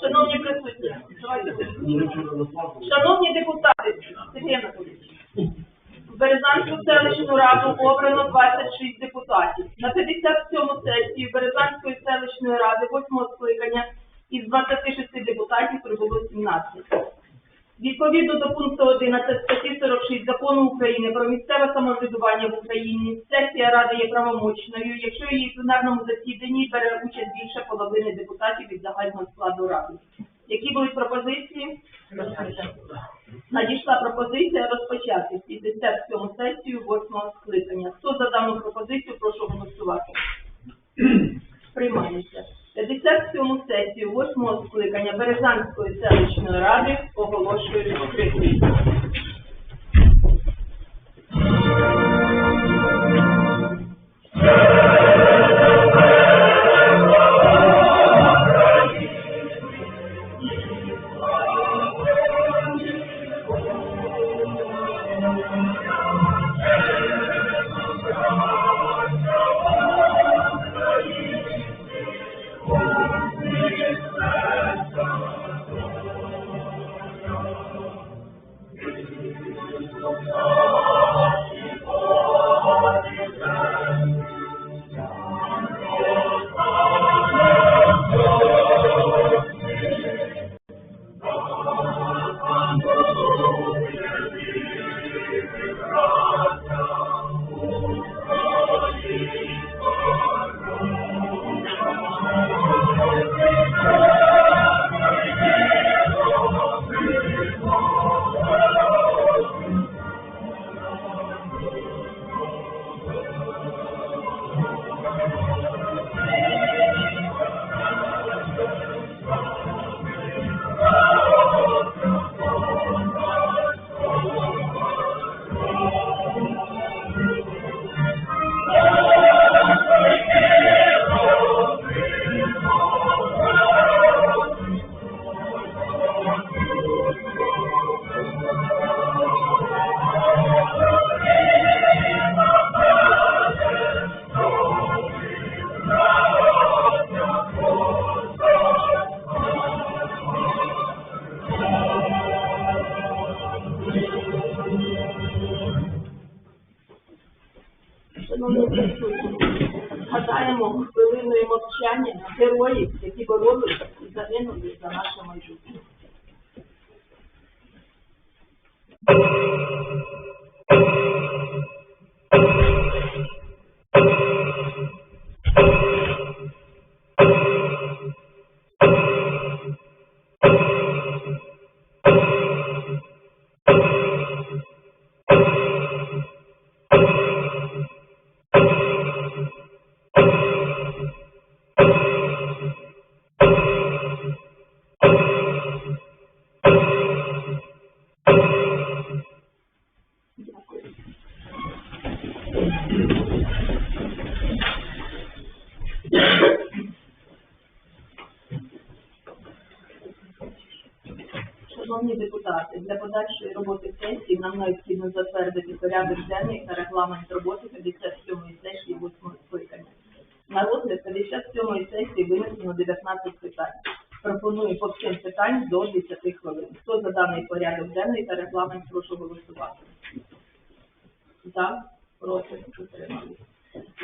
Шановні присутні. Шановні депутати, в Березанську селищну раду обрано 26 депутатів. На 57 сесії Березанської селищної ради 8 скликання із 26 депутатів прибуло 17. Відповідно до пункту 11 статті 46 Закону України про місцеве самоврядування в Україні, сесія Ради є правомочною, якщо її пленарному засіданні бере участь більше половини депутатів від загального складу ради. Які будуть пропозиції? Надійшла пропозиція розпочати 57 сесію 8 скликання. Хто за дану пропозицію, прошу голосувати. Приймається. 57 сесію 8 скликання Березанської селищної ради оголошую відкритою. Шановні згадаємо хвилиною мовчання героїв, які боролися і загинули за наше майбутнє. Дякую. Шановні депутати, для подальшої роботи сесії нам необхідно затвердити порядок денний та регламент роботи 57-ї сесії 8 скликання. На розгляд 57-ї сесії винесено 19 питань. Пропоную по всім питань до 10 хвилин. Хто за даний порядок денний та регламент, прошу голосувати. За, проти, утримались.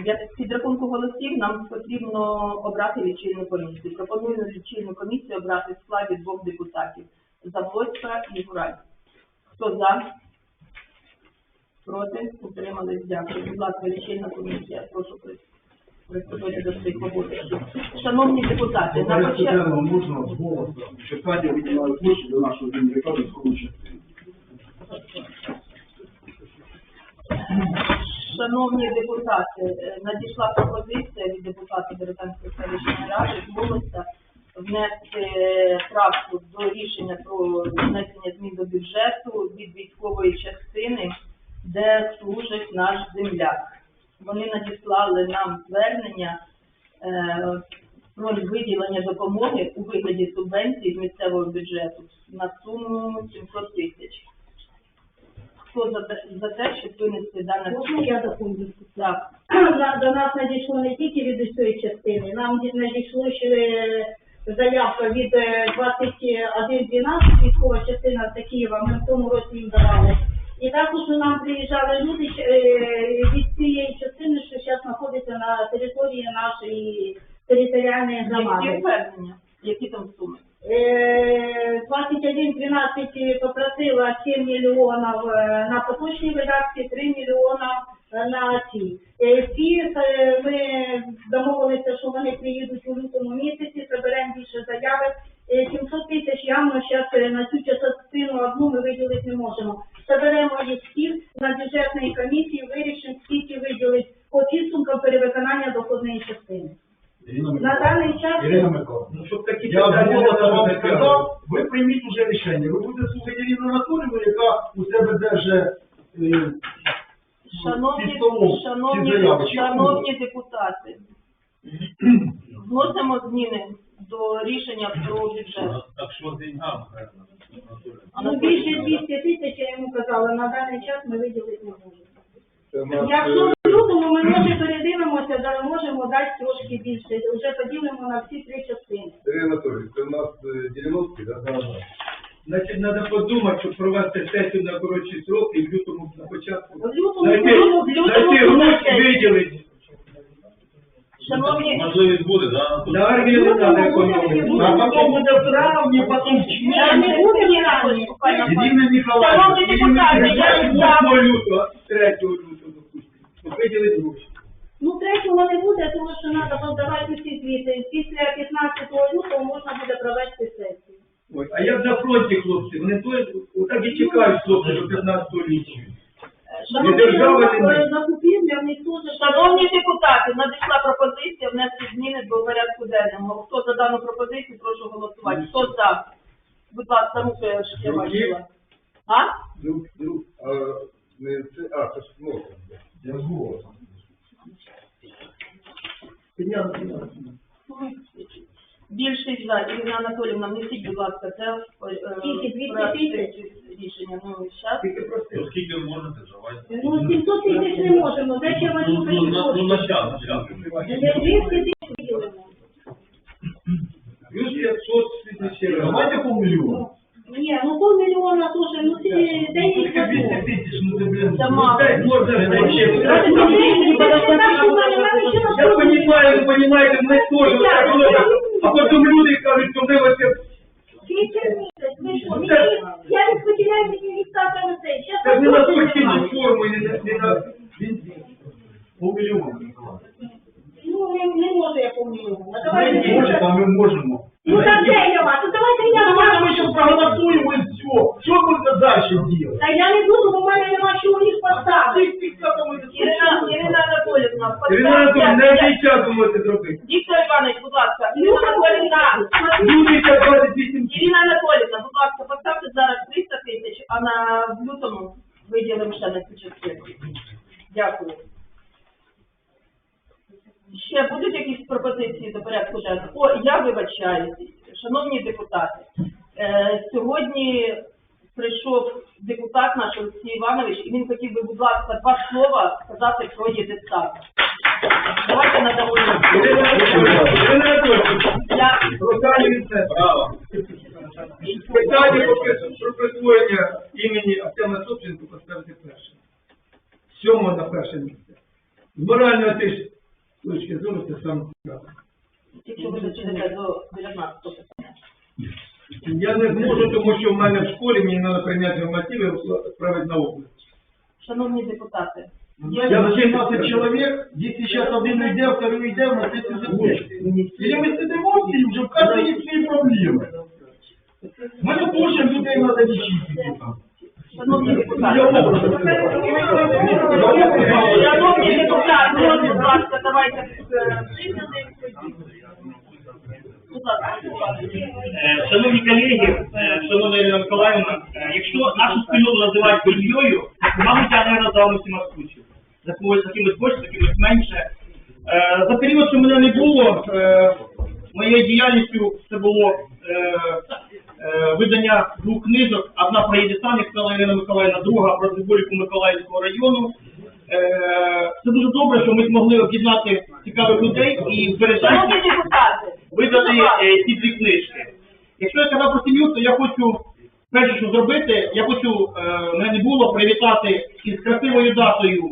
Для підрахунку голосів нам потрібно обрати лічильну комісію. Пропоную лічильну комісію обрати в складі двох депутатів Заблоцька і Гураль. Хто за? Проти? Утримались? Дякую. Будь ласка, лічильна комісія. Прошу при- приступити до своїх обов'язків. Шановні депутати, на початку... можна з голосу читання виділяли площі до нашого земляка військової частини. Шановні депутати, е, надійшла пропозиція від депутатів Березанської селищної ради з внести е, правку до рішення про внесення змін до бюджету від військової частини, де служить наш земляк. Вони надіслали нам звернення е, про виділення допомоги у вигляді субвенції з місцевого бюджету на суму 700 тисяч. Хто за те, за те, щоб винести дане Можна я доповню? Так. До нас надійшло не тільки від цієї частини, нам ді- надійшло ще е, заявка від е, 2112 військова частина з Києва, ми в тому році їм давали. І також нам приїжджали люди е, від цієї частини, що зараз знаходиться на території нашої територіальної Які громади. звернення? Які там суми? Е, 21-12 попросила 7 мільйонів е, на поточні видатки, 3 мільйона е, на ці. Е, Ці е, ми домовилися, що вони приїдуть у лютому місяці, заберемо більше заяви. Е, 700 тисяч явно зараз на цю частину одну ми виділити не можемо. Заберемо їх всіх на бюджетній комісії, вирішимо, скільки виділить по підсумкам перевиконання доходної частини. Ірина На даний час Ірина Миколаївна. Ну, щоб такі Я питання не вам сказав, ви прийміть уже рішення. Ви будете слухати Ірину Анатоліївну, яка у себе держить е, Шановні, під столом ці шановні, заяви. Чи шановні депутати, вносимо зміни до рішення про бюджет. Так що з деньгами, Ну, більше 200 тисяч, я йому казала, на даний час ми виділити не можемо. В Якщо е, в лютому ми може передивимося, да, можемо дати трошки більше, вже поділимо на всі три частини. Сергій Анатолійович, це в нас е, 90-ті, да? Значить, треба подумати, щоб провести сесію на коротші сроки і в лютому на початку. В лютому, в лютому, в лютому гроші буде виділити. Шановні, Можливість буде, да? На армію не. А потім буде в травні, потім в Ні, червні. не буде в травні. Ірина Миколаївна. Шановні депутати, я віддам. 8 лютого, 3 лютого, допустимо. Щоб виділити гроші. Ну, третього не буде, тому що треба подавати усі звіти. Після 15 лютого можна буде провести сесію. Ой, а як на фронті, хлопці, вони то, отак і чекають, хлопці, до 15 лютого. Шановні, держава не е, закупівля, них теж... шановні депутати, надійшла пропозиція внести зміни до порядку денного. Хто за дану пропозицію, прошу голосувати. Хто за? Будь ласка, руки я бачила. А? Друг, друг, а, не це, а, це ж носа. Я з голосом. Підняли, підняли. Більшість за. Ірина Анатоліївна, внесіть, будь ласка, це в е, Скільки? 200 проект тисяч? Рішення. Ну. Тільки просили. Ну, скільки ви можете, давайте. Ну, 700 тисяч не можемо, зачем Ну, вони ну, на, ну, на прийшли? час, на час. 200 тисяч виділимо. Плюс 500 слідчі Давайте по мільйону. Ні, ну півмільйона теж, ну Тільки 200 тисяч, ну це, блін, Це мало. дай, можна ж. Я понимаю, ви понимаєте, ми теж так. А потім люди кажуть, що ми оце, Я не сподіваюся, мені відстати на це. це ж не на Щас спортивну немає. форму, і не на, не на бензин. По мільйону. Ну, не, не можу я півмільйона. Ми Давайте. не можемо, а ми можемо. Ну, так де я вас? Ну, давайте Ну, я давайте вас. ми ще проголосуємо і все. Що будете далі робити? Та я не буду, бо в мене Ірина, Ірина Анатоліївна, Ірина час зробити? Віктор Іванович, будь ласка. Ірина. Люди, 28 Ірина Анатоліївна, будь ласка, поставте зараз 300 тисяч, а на в лютому виділимо ще на цю частину. Дякую. Ще будуть якісь пропозиції до порядку денного? О, я вибачаюсь, шановні депутати. Е, сьогодні прийшов депутат наш Олексій Іванович, і він хотів би, будь ласка, два слова сказати про єдиста. Давайте надамо. Питання про присвоєння імені Артема Собченко поставити перше. Сьомого на перше місце. З моральної теж точки зору це саме цікаве. Якщо ви зачинете до 19 питання. Я не зможу, тому що в мене в школі мені треба прийняти нормативи відправити на область. Шановні депутати, Я за 17 чоловік, якщо зараз один не йде, второй не йде, на це закончиться. Или ми сидимо всі, вже в кожного є свої проблеми. Мене теж людей треба лічити. шановні депутати, Я шановні депутати, будь ласка, давайте е, Будь ласка, депутати. Е, Шановні колеги, е, шановна Ірина Миколаївна, е, якщо нашу спільноту називають то, мабуть, я не назвав усіма скучив. За кимось більше, за менше. Е, За період, що мене не було, е, моєю діяльністю це було е, е, видання двох книжок. Одна про Єдисан, як сказала Ірина Миколаївна, друга про символіку Миколаївського району. Е, Це дуже добре, що ми змогли об'єднати цікавих людей і депутати, видати е, ці дві книжки. Якщо я казав про сім'ю, то я хочу перше, що зробити, я хочу, е, мене не було, привітати із красивою датою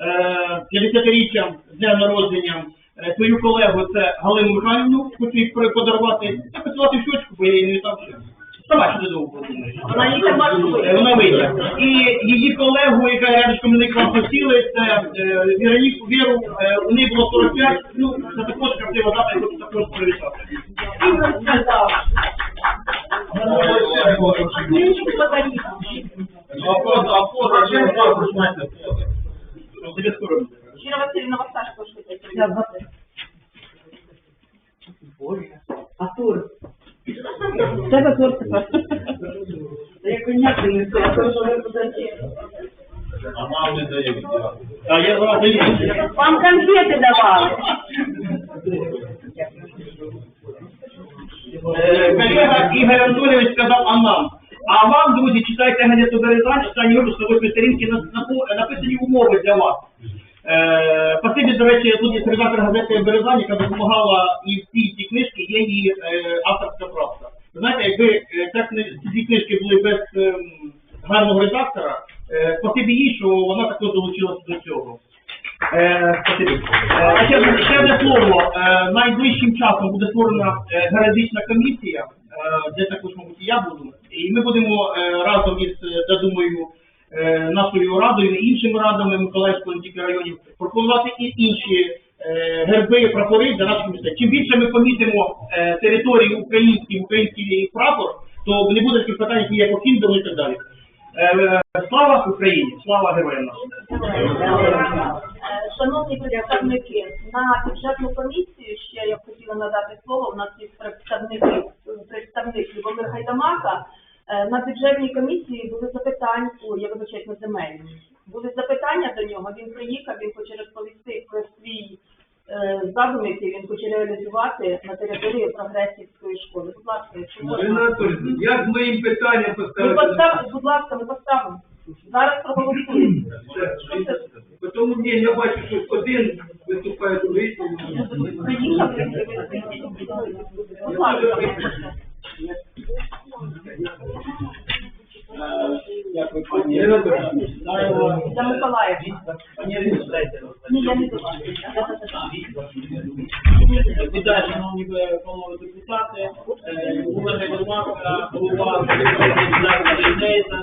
е, 50-річчям з дня народження е, свою колегу, це Галину Михайлівну, хочу їй подарувати. Я поцілувати щочку, бо я її не вітав ще. Що довго вона їх маршує. Е, Вона вийде. І її колегу, яка рядочком к посіли, це Віроніку Віру, е, у неї було 45, ну, це також красива дата, я хочу також привітати. Він розказав. Книжку подарів. Тебе скоро буде. Щира Васильівна Васаш хоче прийняти. Вам давали. Е, Колега Ігор Анатолійович сказав а нам. А вам, друзі, читайте газету Березань, читання випуску на восьмій сторінці на- на- написані умови для вас. Е, Спасибі, до речі, тут є редактор газети Березань, яка допомагала і в цій цій книжці, є її е, авторська правка. Ви знаєте, якби е, ця кни- ці книжки були без ем, гарного редактора, е, спасибі їй, що вона також долучилася до цього. Е. Е, ще, одне слово. Е, найближчим часом буде створена геодезична комісія, де також, мабуть, і я буду. І ми будемо разом із, я думаю, нашою радою, і іншими радами Миколаївського районів, пропонувати і інші герби, прапори для наших міста. Чим більше ми помітимо території українські, український прапор, то не буде таких питань, є по Кіндеру і так далі. Е, слава Україні! Слава героям нашим! Шановні представники, на бюджетну комісію ще я б хотіла надати слово. У нас є представники, представник Любомир Гайдамака. Е, На бюджетній комісії були запитання, ой, я вибачаюсь, на земельній. Були запитання до нього, він приїхав, він хоче розповісти про свій задум, який він хоче реалізувати на території прогресівської школи. Будь ласка, якщо можна. Як Ми поставити? поставимо, будь ласка, ми поставимо. Зараз проголосуємо. Що це? Тому ні, я бачу, що один виступає другий. Приїхав, будь ласка. Дякую, пані. Ірина За Миколаїв. Пані Ірино, дайте Ні, я не бачу. Вітаю, шановні е, панове депутати, е, голова Комітету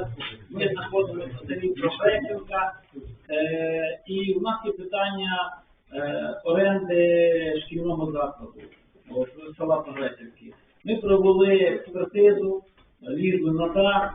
Ми знаходимося в селі Професівка, Е, і у нас є питання оренди шкільного закладу села. Ми провели експертизу, лізли на е,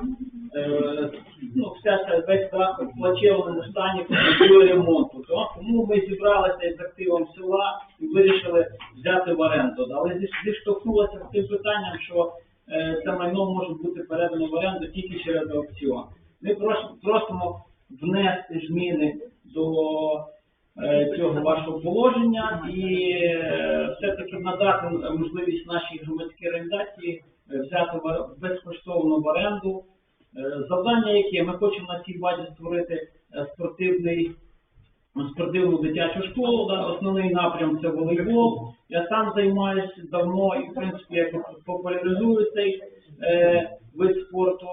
ну, вся ця весь дах в плачевному стані потребує ремонту. То- Тому ми зібралися із активом села і вирішили взяти в оренду. Але зіштовхнулося з тим питанням, що е, це майно може бути передано в оренду тільки через аукціон. Ми прос- просимо внести зміни до е, цього вашого положення і е, все-таки надати можливість нашій громадській організації е, взяти безкоштовно в оренду. Е, Завдання яке? Ми хочемо на цій базі створити е, спортивний спортивну дитячу школу. Да? Основний напрям це волейбол. Я сам займаюся давно і в принципі якось популяризую цей е, вид спорту.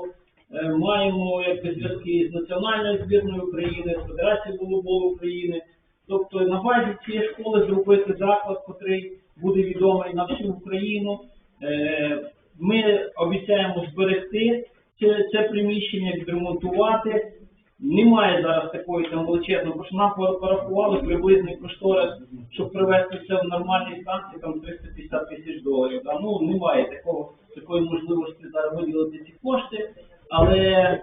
Е, маємо якби зв'язки з національною збірною України, з Федерацією волейболу України. Тобто на базі цієї школи зробити заклад, який буде відомий на всю Україну. Е, Ми обіцяємо зберегти це, приміщення, відремонтувати. Немає зараз такої там величезної, бо що нам порахували приблизний кошторис, щоб привести це в нормальний стан, це там 350 тисяч доларів. Да? Ну немає такого такої можливості зараз виділити ці кошти, але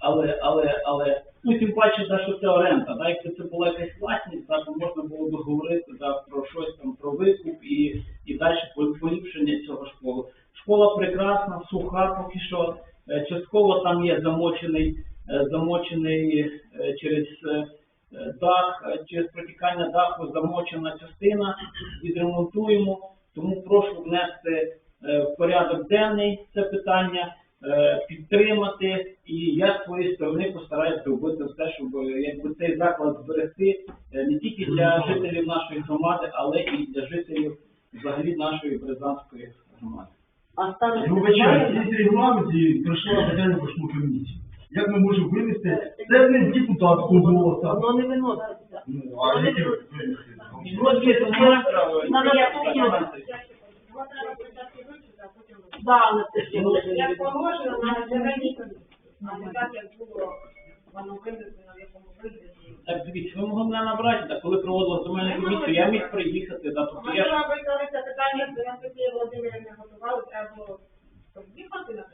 але, але, але, ну тим паче, да, що це оренда, да, якщо це була якась власність, да, то можна було б говорити да, про щось там, про викуп і, і далі поліпшення цього школи. Школа прекрасна, суха поки що, частково там є замочений, е, замочений е, через е, е, дах, е, через протікання даху замочена частина, відремонтуємо, тому прошу внести е, в порядок денний це питання, е, підтримати, і я з своєї сторони постараюся зробити все, щоб е, якби цей заклад зберегти е, не тільки для жителів нашої громади, але і для жителів взагалі нашої Березанської громади. А ставити Ну, вибачайте, є регламент і пройшла питання пройшло комісію. Як ми можемо винести? Це не депутатського голоса. Воно не виноситься. Ну, а є надо Да, на це ще. Як положено, на зеленій комісії. А так, як було, воно вивезено в якому вигляді. Так, дивіться, ви могли мене набрати, так, коли проводила земельну комісію, я міг приїхати, да, тобто я Можливо, ви це питання з Анастасією Володимирівною готували, треба було їхати на.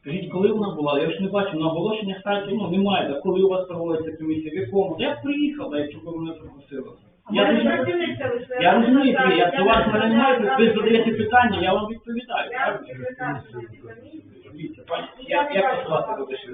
Скажіть, коли вона була? Я ж не бачу, на оголошеннях сайті, ну, немає, так, коли у вас проводиться комісія, в якому? Я б приїхав, да, якщо б ви мене запросили. Я, розумію- я розумію, я до вас мене немає, ви задаєте питання, я вам відповідаю. Я цій комісії. Дивіться, пані, я, я послати буде ще.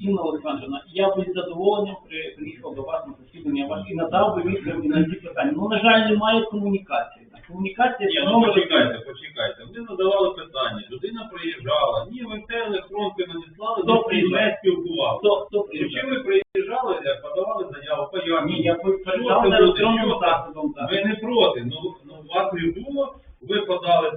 Інна Олександровна, я б із задоволенням при, приїхав до вас на засідання ваш і надав би відповіді на ці питання. Ну, на жаль, немає комунікації. Комунікація Ні, це ну номер почекайте, почекайте. Ви задавали питання, людина приїжджала, ні, ви те електронки надіслали, Хто приїжджав? не спілкував. Хто, хто приїжджав? ви приїжджали, як подавали заяву, пояснення? Ні, я передав на електронним засобом. так. Ви не проти, ну, ну вас не було, ви подали